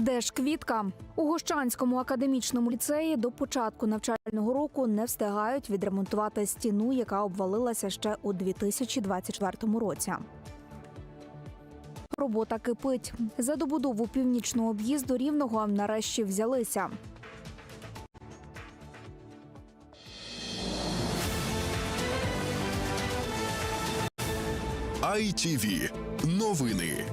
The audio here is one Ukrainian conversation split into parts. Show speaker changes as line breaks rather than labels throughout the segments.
Де ж квітка? У Гощанському академічному ліцеї до початку навчального року не встигають відремонтувати стіну, яка обвалилася ще у 2024 році. Робота кипить. За добудову північного об'їзду рівного нарешті взялися.
ITV. Новини.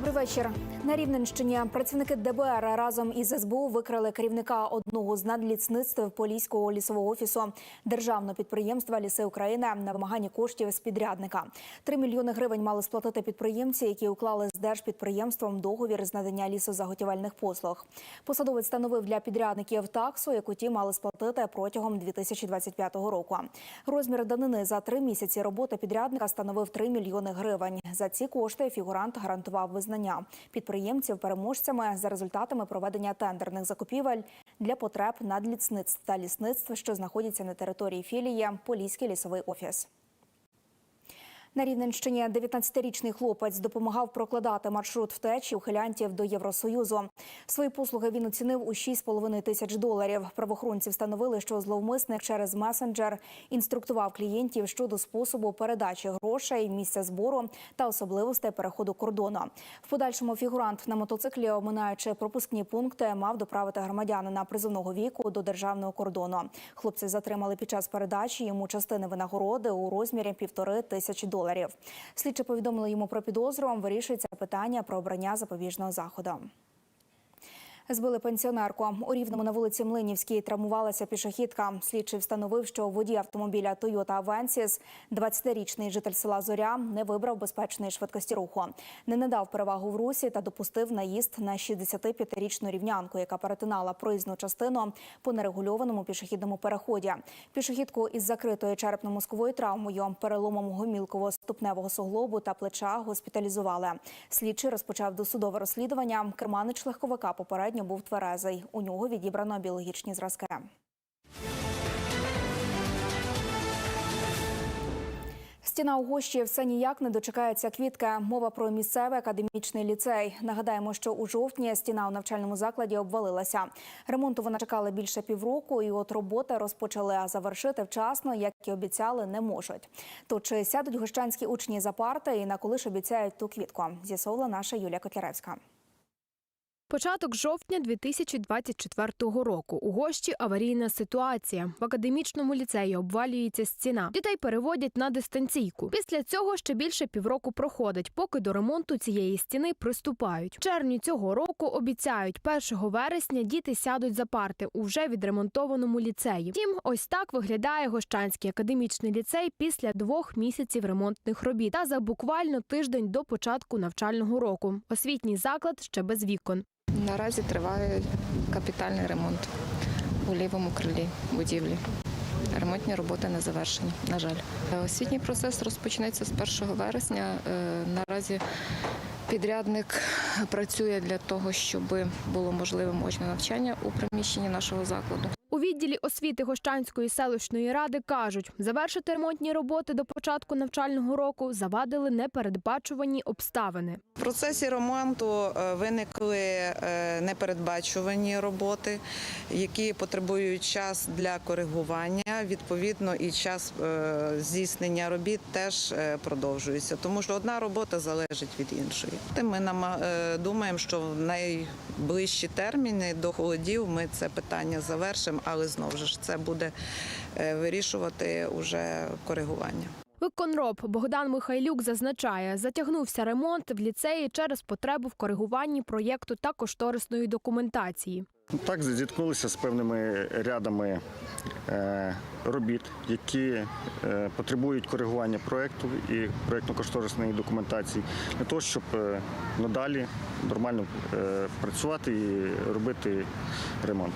Добрий вечір. На Рівненщині працівники ДБР разом із СБУ викрали керівника одного з надліцництв Поліського лісового офісу державного підприємства Ліси України на вимагання коштів з підрядника. Три мільйони гривень мали сплатити підприємці, які уклали з держпідприємством договір з надання лісозаготівельних послуг. Посадовець встановив для підрядників таксу, яку ті мали сплатити протягом 2025 року. Розмір данини за три місяці роботи підрядника становив 3 мільйони гривень. За ці кошти фігурант гарантував визнання підприємців переможцями за результатами проведення тендерних закупівель для потреб надлісництв та лісництв, що знаходяться на території філії Поліський лісовий офіс. На Рівненщині 19-річний хлопець допомагав прокладати маршрут втечі ухилянтів до Євросоюзу. Свої послуги він оцінив у 6,5 тисяч доларів. Правоохоронці встановили, що зловмисник через месенджер інструктував клієнтів щодо способу передачі грошей, місця збору та особливостей переходу кордону. В подальшому фігурант на мотоциклі, оминаючи пропускні пункти, мав доправити громадянина призовного віку до державного кордону. Хлопці затримали під час передачі йому частини винагороди у розмірі півтори тисячі доларів. Слідчі повідомили йому про підозру. Вирішується питання про обрання запобіжного заходу. Збили пенсіонерку. У Рівному на вулиці Млинівській травмувалася пішохідка. Слідчий встановив, що водій автомобіля Toyota Avensis, 20-річний житель села Зоря, не вибрав безпечної швидкості руху. Не надав перевагу в русі та допустив наїзд на 65-річну рівнянку, яка перетинала проїзну частину по нерегульованому пішохідному переході. Пішохідку із закритою черепно-мозковою травмою, переломом гомілково-ступневого суглобу та плеча госпіталізували. Слідчий розпочав досудове розслідування. Керманич легковика попередньо був тверезий. У нього відібрано біологічні зразки. Стіна у гощі все ніяк не дочекається квітка. Мова про місцевий академічний ліцей. Нагадаємо, що у жовтні стіна у навчальному закладі обвалилася. Ремонту вона чекала більше півроку, і от роботи розпочали а завершити вчасно, як і обіцяли, не можуть. То чи сядуть гощанські учні за парти і на коли ж обіцяють ту квітку? З'ясовувала наша Юлія Котляревська.
Початок жовтня 2024 року. У гощі аварійна ситуація. В академічному ліцеї обвалюється стіна. Дітей переводять на дистанційку. Після цього ще більше півроку проходить, поки до ремонту цієї стіни приступають. В червні цього року обіцяють, 1 вересня діти сядуть за парти у вже відремонтованому ліцеї. Втім, ось так виглядає Гощанський академічний ліцей після двох місяців ремонтних робіт та за буквально тиждень до початку навчального року. Освітній заклад ще без вікон.
Наразі триває капітальний ремонт у лівому крилі будівлі. Ремонтні роботи не завершені, на жаль. Освітній процес розпочнеться з 1 вересня. Е, Наразі підрядник працює для того, щоб було можливе очне навчання у приміщенні нашого закладу.
У відділі освіти Гощанської селищної ради кажуть, завершити ремонтні роботи до початку навчального року завадили непередбачувані обставини.
В процесі ремонту е, виникли е, непередбачувані роботи, які потребують час для коригування. Відповідно, і час е, здійснення робіт теж продовжується, тому що одна робота залежить від іншої. Ми думаємо, що в найближчі терміни до холодів ми це питання завершимо, але знову ж це буде е, вирішувати уже коригування.
Виконроб Богдан Михайлюк зазначає, затягнувся ремонт в ліцеї через потребу в коригуванні проєкту та кошторисної документації.
Так, зіткнулися з певними рядами е, робіт, які е, потребують коригування проєкту і проєктно-кошторисної документації для того, щоб надалі нормально працювати і робити ремонт.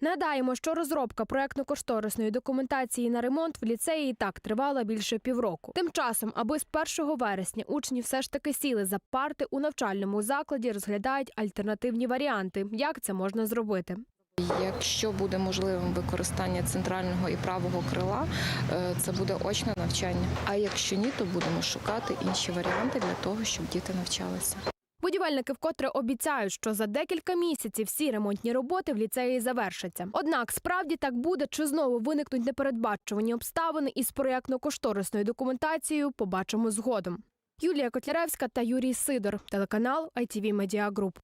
Нагадаємо, що розробка проектно-кошторисної документації на ремонт в ліцеї і так тривала більше півроку. Тим часом, аби з 1 вересня учні все ж таки сіли за парти у навчальному закладі, розглядають альтернативні варіанти, як це можна зробити.
Якщо буде можливим використання центрального і правого крила, е, це буде очне навчання. А якщо ні, то будемо шукати інші варіанти для того, щоб діти навчалися.
Будівельники вкотре обіцяють, що за декілька місяців всі ремонтні роботи в ліцеї завершаться. Однак справді так буде, чи знову виникнуть непередбачувані обставини із проєктно-кошторисною документацією, побачимо згодом. Юлія Котляревська та Юрій Сидор, телеканал ITV Media Group.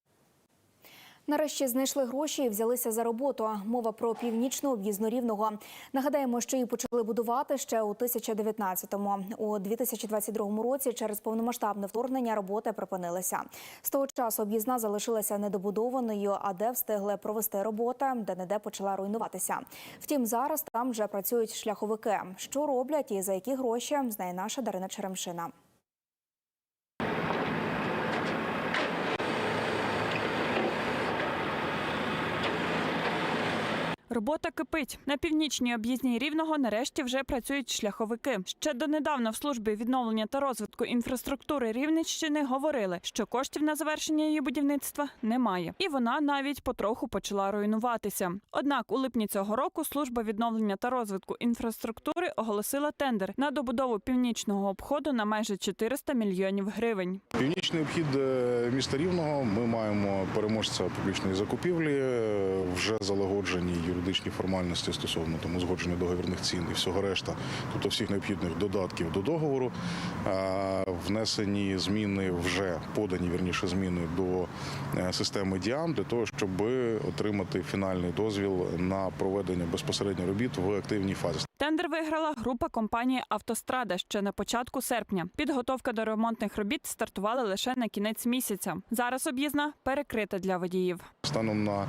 Нарешті знайшли гроші і взялися за роботу. Мова про північну об'їзну рівного. Нагадаємо, що її почали будувати ще у 2019-му. У 2022 році через повномасштабне вторгнення роботи припинилися. З того часу об'їзна залишилася недобудованою, а де встигли провести роботи, де не де почала руйнуватися. Втім, зараз там вже працюють шляховики. Що роблять і за які гроші знає наша Дарина Черемшина.
Робота кипить на північній об'їзній рівного. Нарешті вже працюють шляховики. Ще донедавна в службі відновлення та розвитку інфраструктури Рівненщини говорили, що коштів на завершення її будівництва немає, і вона навіть потроху почала руйнуватися. Однак у липні цього року служба відновлення та розвитку інфраструктури оголосила тендер на добудову північного обходу на майже 400 мільйонів гривень.
Північний обхід е, міста Рівного. Ми маємо переможця публічної закупівлі, е, вже залагоджені юридичні формальності стосовно тому узгодження договірних цін і всього решта, тобто всіх необхідних додатків до договору. Внесені зміни вже подані вірніше зміни до е, системи Діам для того, щоб отримати фінальний дозвіл на проведення безпосередньо робіт в активній фазі.
Тендер виграла група компанії Автострада ще на початку серпня. Підготовка до ремонтних робіт стартувала лише на кінець місяця. Зараз об'їзна перекрита для водіїв.
Станом на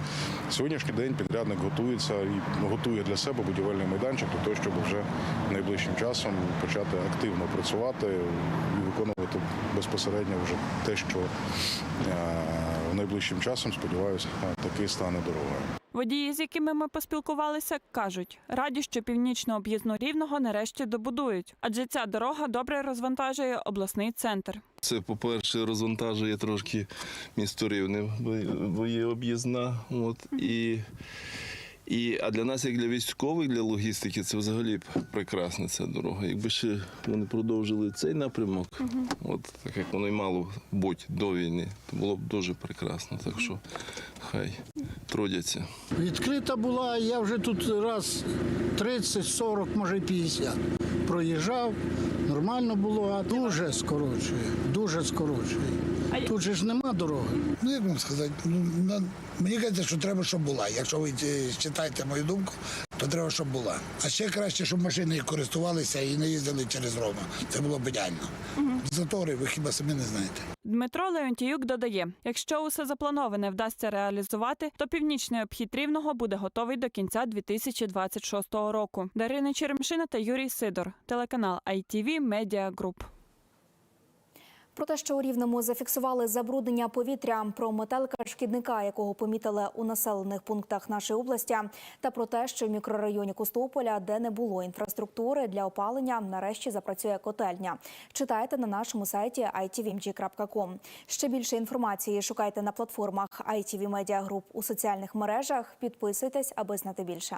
сьогоднішній день підрядник готується і готує для себе будівельний майданчик для того, щоб вже найближчим часом почати активно працювати і виконувати безпосередньо вже те, що е, найближчим часом, сподіваюся, таки стане дорогою.
Водії, з якими ми поспілкувалися, кажуть, раді, що північно об'їзну рівного нарешті добудують, адже ця дорога добре розвантажує обласний центр.
Це, по-перше, розвантажує трошки місто Рівне, бо є об'їзна. От, і, і, а для нас, як для військових, для логістики, це взагалі прекрасна ця дорога. Якби ще вони продовжили цей напрямок, от, так як воно й мало бути до війни, то було б дуже прекрасно. Так що хай трудяться.
Відкрита була, я вже тут раз 30, 40, може 50 проїжджав. Нормально було, а дуже скорочує, дуже скорочує. Тут же ж нема дороги.
Ну, як вам сказати, ну, мені кажеться, що треба, щоб була. Якщо ви е, читаєте мою думку, то треба, щоб була. А ще краще, щоб машини користувалися і не їздили через Рома. Це було б ідеально. Затори ви хіба самі не знаєте.
Дмитро Леонтіюк додає: якщо усе заплановане вдасться реалізувати, то північний обхід рівного буде готовий до кінця 2026 року. Дарина Черемшина та Юрій Сидор, телеканал ITV Media Group.
Про те, що у Рівному зафіксували забруднення повітря, про метелика шкідника, якого помітили у населених пунктах нашої області, та про те, що в мікрорайоні Костополя, де не було інфраструктури для опалення, нарешті запрацює котельня. Читайте на нашому сайті itvmg.com. Ще більше інформації шукайте на платформах ITV Media Group у соціальних мережах. Підписуйтесь, аби знати більше.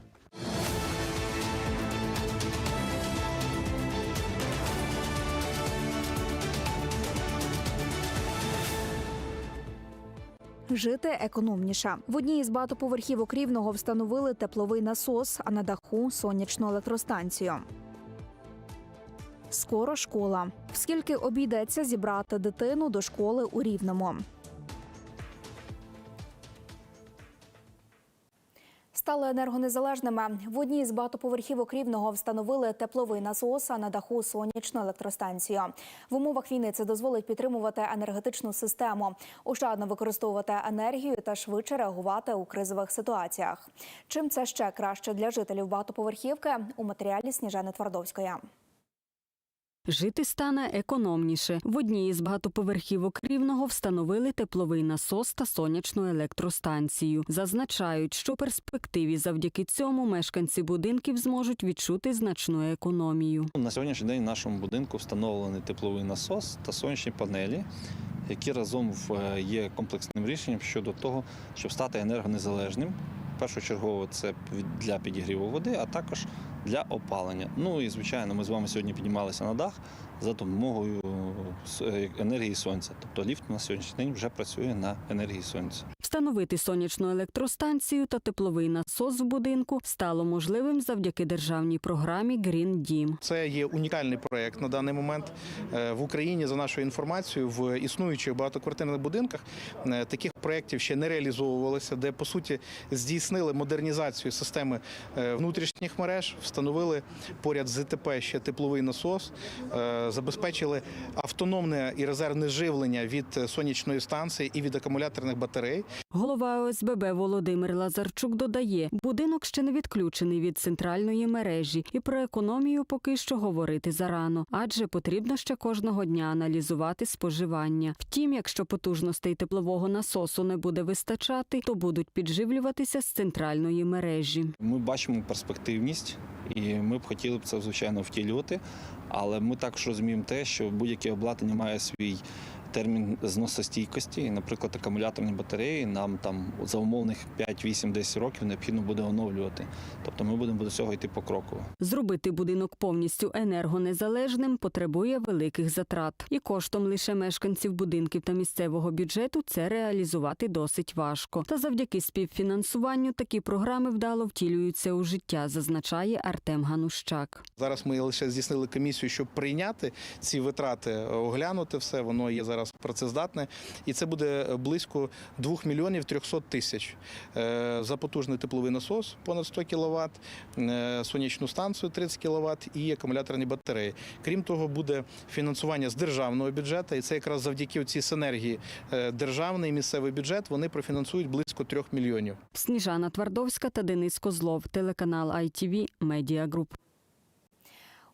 Жити економніше. В одній із багатоповерхівок рівного встановили тепловий насос, а на даху сонячну електростанцію. Скоро школа. Скільки обійдеться зібрати дитину до школи у рівному? Стали енергонезалежними. В одній з багатоповерхівок рівного встановили тепловий насос, на даху сонячну електростанцію. В умовах війни це дозволить підтримувати енергетичну систему, ощадно використовувати енергію та швидше реагувати у кризових ситуаціях. Чим це ще краще для жителів багатоповерхівки у матеріалі Сніжани Твардовської.
Жити стане економніше. В одній із багатоповерхівок рівного встановили тепловий насос та сонячну електростанцію. Зазначають, що в перспективі завдяки цьому мешканці будинків зможуть відчути значну економію.
На сьогоднішній день в нашому будинку встановлений тепловий насос та сонячні панелі, які разом є комплексним рішенням щодо того, щоб стати енергонезалежним. Першочергово це для підігріву води, а також для опалення. Ну і звичайно, ми з вами сьогодні піднімалися на дах за допомогою с- е, енергії сонця. Тобто ліфт на сьогоднішній день вже працює на енергії сонця.
Встановити сонячну електростанцію та тепловий насос в будинку стало можливим завдяки державній програмі Green Дім.
Це є унікальний проект на даний момент Е, в Україні. За нашою інформацією, в існуючих багатоквартирних будинках е, таких проєктів ще не реалізовувалося, де по суті здійснили модернізацію системи е, внутрішніх мереж, встановили поряд з ІТП ще тепловий насос, е, забезпечили автономне і резервне живлення від е, сонячної станції і від акумуляторних батарей.
Голова ОСББ Володимир Лазарчук додає, будинок ще не відключений від центральної мережі, і про економію поки що говорити зарано, адже потрібно ще кожного дня аналізувати споживання. Втім, якщо потужностей теплового насосу не буде вистачати, то будуть підживлюватися з центральної мережі.
Ми бачимо перспективність, і ми б хотіли б це звичайно втілювати. Але ми також розуміємо те, що будь-яке обладнання має свій термін зносостійкості. Наприклад, акумуляторні батареї нам там за умовних 5, 8, 10 років необхідно буде оновлювати. Тобто ми будемо до цього йти покроково.
Зробити будинок повністю енергонезалежним потребує великих затрат, і коштом лише мешканців будинків та місцевого бюджету це реалізувати досить важко. Та завдяки співфінансуванню такі програми вдало втілюються у життя, зазначає Артем Ганущак.
Зараз ми лише здійснили комісію, щоб прийняти ці витрати, оглянути все. Воно є зараз працездатне, і це буде близько 2 мільйонів 300 тисяч Е, за потужний тепловий насос понад 100 кВт, сонячну станцію 30 кВт і акумуляторні батареї. Крім того, буде фінансування з державного бюджету, і це якраз завдяки цій синергії е, державний і місцевий бюджет вони профінансують близько 3 мільйонів.
Сніжана Твардовська та Денис Козлов, телеканал ITV Media Group.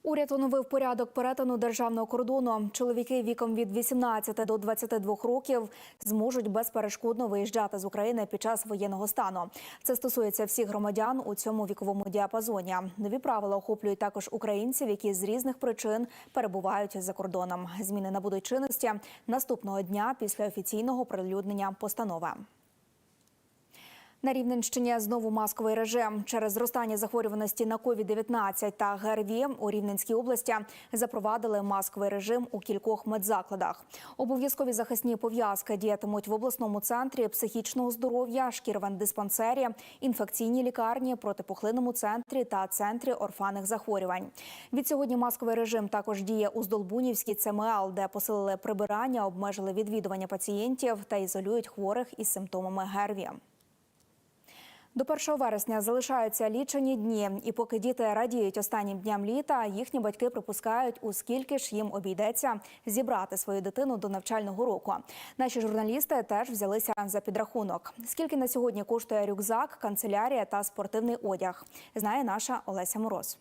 Уряд оновив порядок перетину державного кордону. Чоловіки віком від 18 до 22 років зможуть безперешкодно виїжджати з України під час воєнного стану. Це стосується всіх громадян у цьому віковому діапазоні. Нові правила охоплюють також українців, які з різних причин перебувають за кордоном. Зміни набудуть чинності наступного дня після офіційного прилюднення постанови. На Рівненщині знову масковий режим через зростання захворюваності на COVID-19 та ГРВІ у Рівненській області запровадили масковий режим у кількох медзакладах. Обов'язкові захисні пов'язки діятимуть в обласному центрі психічного здоров'я, шкірвендиспансері, інфекційній лікарні, протипухлинному центрі та центрі орфанних захворювань. Від сьогодні масковий режим також діє у Здолбунівській ЦМЛ, де посилили прибирання, обмежили відвідування пацієнтів та ізолюють хворих із симптомами ГРВІ. До 1 вересня залишаються лічені дні, і поки діти радіють останнім дням літа, їхні батьки припускають, у скільки ж їм обійдеться зібрати свою дитину до навчального року. Наші журналісти теж взялися за підрахунок. Скільки на сьогодні коштує рюкзак, канцелярія та спортивний одяг, знає наша Олеся Мороз.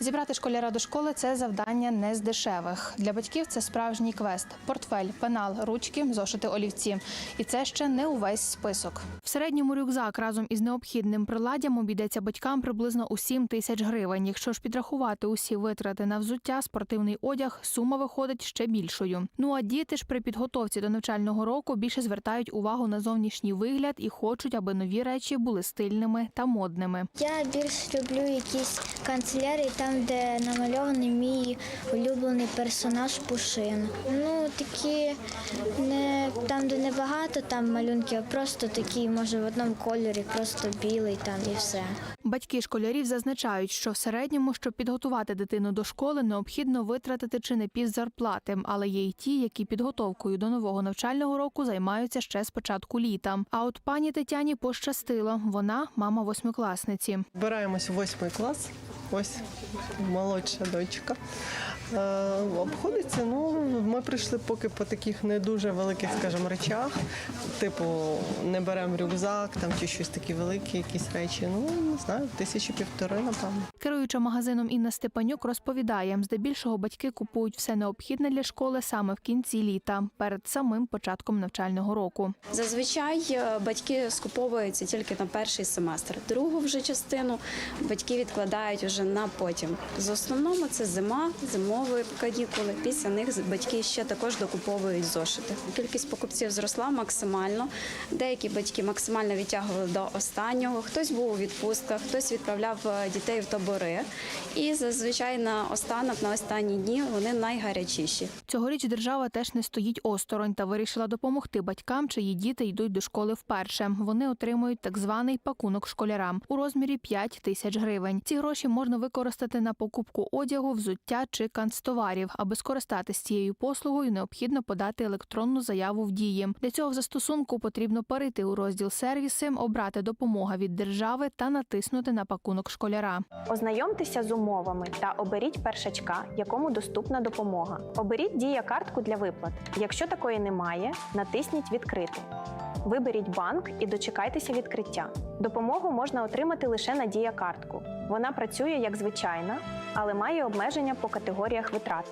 Зібрати школяра до школи це завдання не з дешевих. Для батьків це справжній квест: портфель, пенал, ручки, зошити олівці. І це ще не увесь список.
В середньому рюкзак разом із необхідним приладдям обійдеться батькам приблизно у 7 тисяч гривень. Якщо ж підрахувати усі витрати на взуття, спортивний одяг, сума виходить ще більшою. Ну а діти ж при підготовці до навчального року більше звертають увагу на зовнішній вигляд і хочуть, аби нові речі були стильними та модними.
Я більш люблю якісь канцелярії, там, де намальований мій улюблений персонаж Пушин. Ну, такі не там, де не багато там малюнків, а просто такі, може, в одному кольорі, просто білий там і все.
Батьки школярів зазначають, що в середньому, щоб підготувати дитину до школи, необхідно витратити чи не пів зарплати, але є й ті, які підготовкою до нового навчального року займаються ще з початку літа. А от пані Тетяні пощастило. Вона мама восьмикласниці.
Збираємось в восьмий клас. Ось молодша дочка. Е, Обходиться, ну ми прийшли поки по таких не дуже великих, скажімо, речах. Типу, не беремо рюкзак там чи щось такі великі, якісь речі. Ну не знаю, тисячі півтори, напевно.
Керуюча магазином Інна Степанюк розповідає, здебільшого батьки купують все необхідне для школи саме в кінці літа, перед самим початком навчального року.
Зазвичай е, батьки скуповуються тільки на перший семестр. Другу вже частину батьки відкладають вже на потім. З основному це зима, зимові канікули. Після них батьки ще також докуповують зошити. Кількість покупців зросла максимально. Деякі батьки максимально відтягували до останнього. Хтось був у відпустках, хтось відправляв е, дітей в табори. І зазвичай на останок, на останні дні вони найгарячіші.
Цьогоріч держава теж не стоїть осторонь та вирішила допомогти батькам, чиї діти йдуть до школи вперше. Вони отримують так званий пакунок школярам у розмірі 5 тисяч гривень. Ці гроші можна використати на покупку одягу, взуття чи канцтоварів. Аби скористатись цією послугою, необхідно подати електронну заяву в дії. Для цього в застосунку потрібно перейти у розділ сервіси, обрати допомога від держави та натиснути на пакунок школяра.
Ознайомтеся з умовами та оберіть першачка, якому доступна допомога. Оберіть дія картку для виплат. Якщо такої немає, натисніть Відкрити. Виберіть банк і дочекайтеся відкриття. Допомогу можна отримати лише на дія картку. Вона працює як звичайна, але має обмеження по категоріях витрат.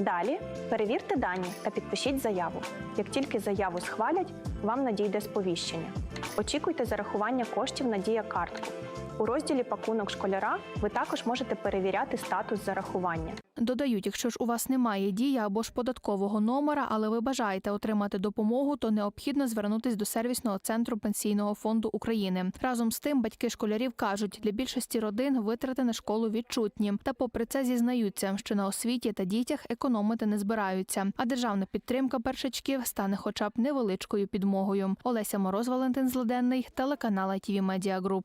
Далі перевірте дані та підпишіть заяву. Як тільки заяву схвалять, вам надійде сповіщення. Очікуйте зарахування коштів на дія картку. У розділі Пакунок школяра ви також можете перевіряти статус зарахування.
Додають, якщо ж у вас немає дії або ж податкового номера, але ви бажаєте отримати допомогу, то необхідно звернутись до сервісного центру пенсійного фонду України. Разом з тим, батьки школярів кажуть, для більшості родин витрати на школу відчутні. Та, попри це, зізнаються, що на освіті та дітях економити не збираються. А державна підтримка першачків стане, хоча б невеличкою підмогою. Олеся Мороз, Валентин Злоденний, телеканал ITV Media Group.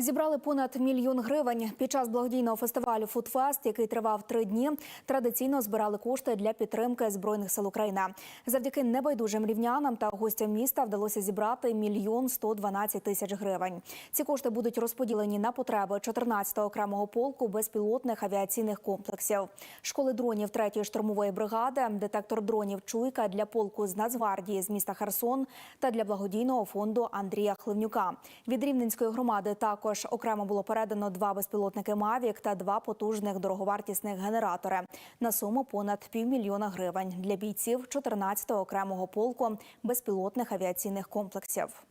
Зібрали понад мільйон гривень під час благодійного фестивалю Фудфест, який тривав три дні. Традиційно збирали кошти для підтримки збройних сил України. Завдяки небайдужим рівнянам та гостям міста вдалося зібрати мільйон 112 тисяч гривень. Ці кошти будуть розподілені на потреби 14-го окремого полку безпілотних авіаційних комплексів, школи дронів 3-ї штурмової бригади, детектор дронів Чуйка для полку з Нацгвардії з міста Херсон та для благодійного фонду Андрія Хливнюка. Від рівненської громади також окремо було передано два безпілотники Мавік та два потужних дороговартісних генератори на суму понад півмільйона гривень для бійців 14-го окремого полку безпілотних авіаційних комплексів.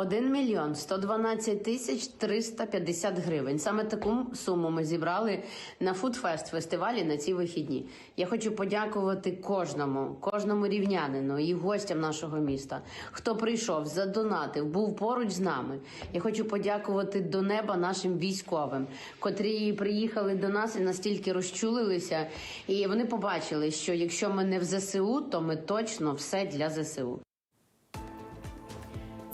1 мільйон 112 тисяч 350 гривень. Саме таку суму ми зібрали на Фудфест фестивалі на ці вихідні. Я хочу подякувати кожному, кожному рівнянину і гостям нашого міста, хто прийшов, задонатив, був поруч з нами. Я хочу подякувати до неба нашим військовим, котрі приїхали до нас і настільки розчулилися. І вони побачили, що якщо ми не в ЗСУ, то ми точно все для ЗСУ.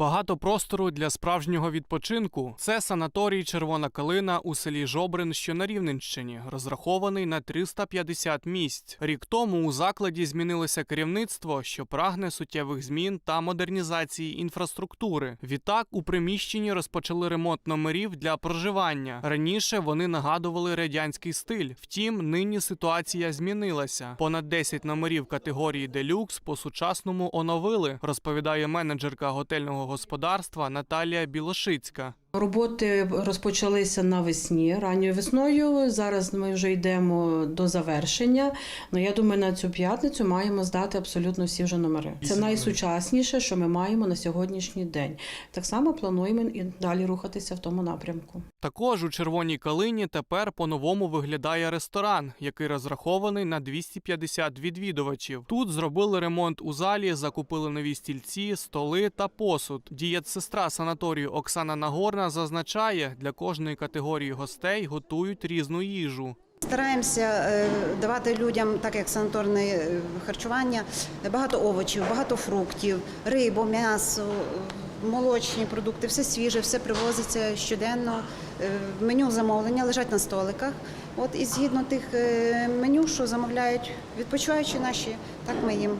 Багато простору для справжнього відпочинку. Це санаторій Червона Калина у селі Жобрин, що на Рівненщині, розрахований на 350 місць. Рік тому у закладі змінилося керівництво, що прагне суттєвих змін та модернізації інфраструктури. Відтак у приміщенні розпочали ремонт номерів для проживання. Раніше вони нагадували радянський стиль. Втім, нині ситуація змінилася. Понад 10 номерів категорії делюкс по сучасному оновили, розповідає менеджерка готельного господарства Наталія Білошицька.
Роботи розпочалися навесні, ранньою весною. Зараз ми вже йдемо до завершення. Ну я думаю, на цю п'ятницю маємо здати абсолютно всі вже номери. Це найсучасніше, що ми маємо на сьогоднішній день. Так само плануємо і далі рухатися в тому напрямку.
Також у червоній калині тепер по-новому виглядає ресторан, який розрахований на 250 відвідувачів. Тут зробили ремонт у залі, закупили нові стільці, столи та посуд. Дієтсестра санаторію Оксана Нагорна зазначає, для кожної категорії гостей готують різну їжу.
Стараємося е, давати людям, так як санаторне е, харчування, багато овочів, багато фруктів, рибу, м'ясо, молочні продукти, все свіже, все привозиться щоденно. Е, Меню замовлення лежать на столиках. От і згідно тих меню, що замовляють відпочиваючі наші, так ми їм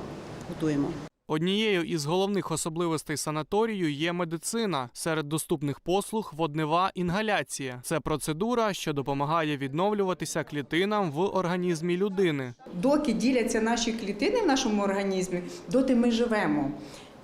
готуємо.
Однією із головних особливостей санаторію є медицина. Серед доступних послуг воднева інгаляція. Це процедура, що допомагає відновлюватися клітинам в організмі людини.
Доки діляться наші клітини в нашому організмі, доти ми живемо.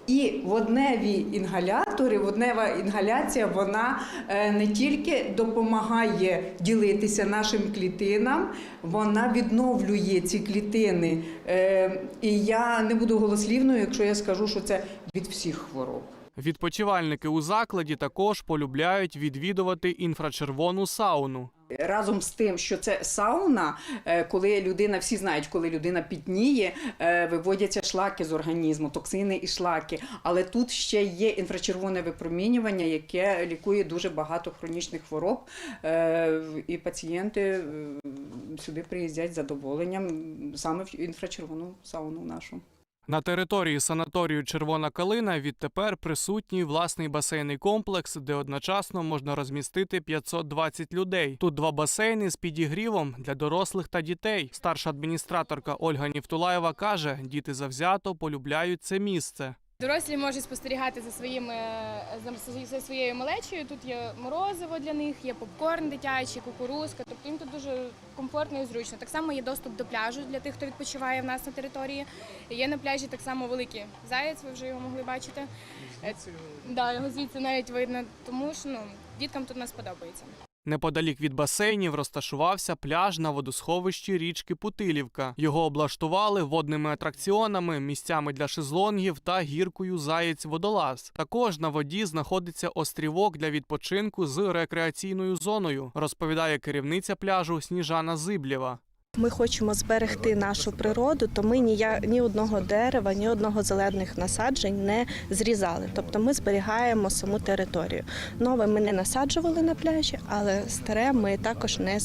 І водневі інгалятори, воднева інгаляція, вона е, не тільки допомагає ділитися нашим клітинам, вона відновлює ці клітини. Е, І я не буду голослівною, якщо я скажу, що це від всіх хвороб.
Відпочивальники у закладі також полюбляють відвідувати інфрачервону сауну.
Разом з тим, що це сауна, е, коли людина, всі знають, коли людина пітніє, е, виводяться шлаки з організму, токсини і шлаки. Але тут ще є інфрачервоне випромінювання, яке лікує дуже багато хронічних хвороб. Е, І пацієнти сюди приїздять задоволенням саме в інфрачервону сауну нашу.
На території санаторію Червона Калина відтепер присутній власний басейний комплекс, де одночасно можна розмістити 520 людей. Тут два басейни з підігрівом для дорослих та дітей. Старша адміністраторка Ольга Нівтулаєва каже, діти завзято полюбляють це місце.
Дорослі можуть спостерігати за своїми за- за своєю малечею. Тут є морозиво для них, є попкорн дитячий, кукурузка. Тобто їм тут дуже комфортно і зручно. Так само є доступ до пляжу для тих, хто відпочиває в нас на території. Є на пляжі так само великий заєць, ви вже його могли бачити. Е, Да, його звідси навіть видно, тому що ну діткам тут нас подобається.
Неподалік від басейнів розташувався пляж на водосховищі річки Путилівка. Його облаштували водними атракціонами, місцями для шезлонгів та гіркою Заєць Водолаз. Також на воді знаходиться острівок для відпочинку з рекреаційною зоною, розповідає керівниця пляжу Сніжана Зиблєва.
Ми хочемо зберегти нашу природу, то ми ні, ні одного дерева, ні одного зелених насаджень не зрізали. Тобто ми зберігаємо саму територію. Нове ми не насаджували на пляжі, але старе ми також не,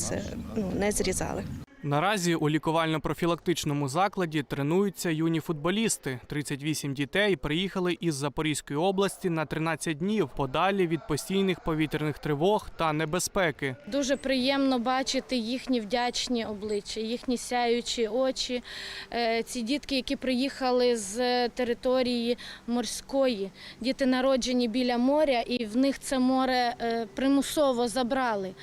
ну, не зрізали.
Наразі у лікувально-профілактичному закладі тренуються юні футболісти. 38 дітей приїхали із Запорізької області на 13 днів подалі від постійних повітряних тривог та небезпеки.
Дуже приємно бачити їхні вдячні обличчя, їхні сяючі очі. Е, Ці дітки, які приїхали з території морської, діти народжені біля моря, і в них це море е, примусово забрали.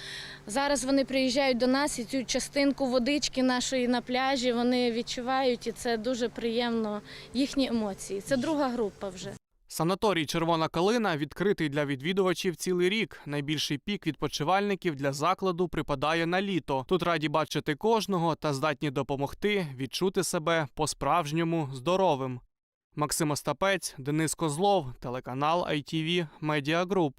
Зараз вони приїжджають до нас і цю частинку водички нашої на пляжі вони відчувають, і це дуже приємно. Їхні емоції. Це друга група вже.
Санаторій Червона Калина відкритий для відвідувачів цілий рік. Найбільший пік відпочивальників для закладу припадає на літо. Тут раді бачити кожного та здатні допомогти відчути себе по-справжньому здоровим. Максим Остапець, Денис Козлов, телеканал ITV Media Group.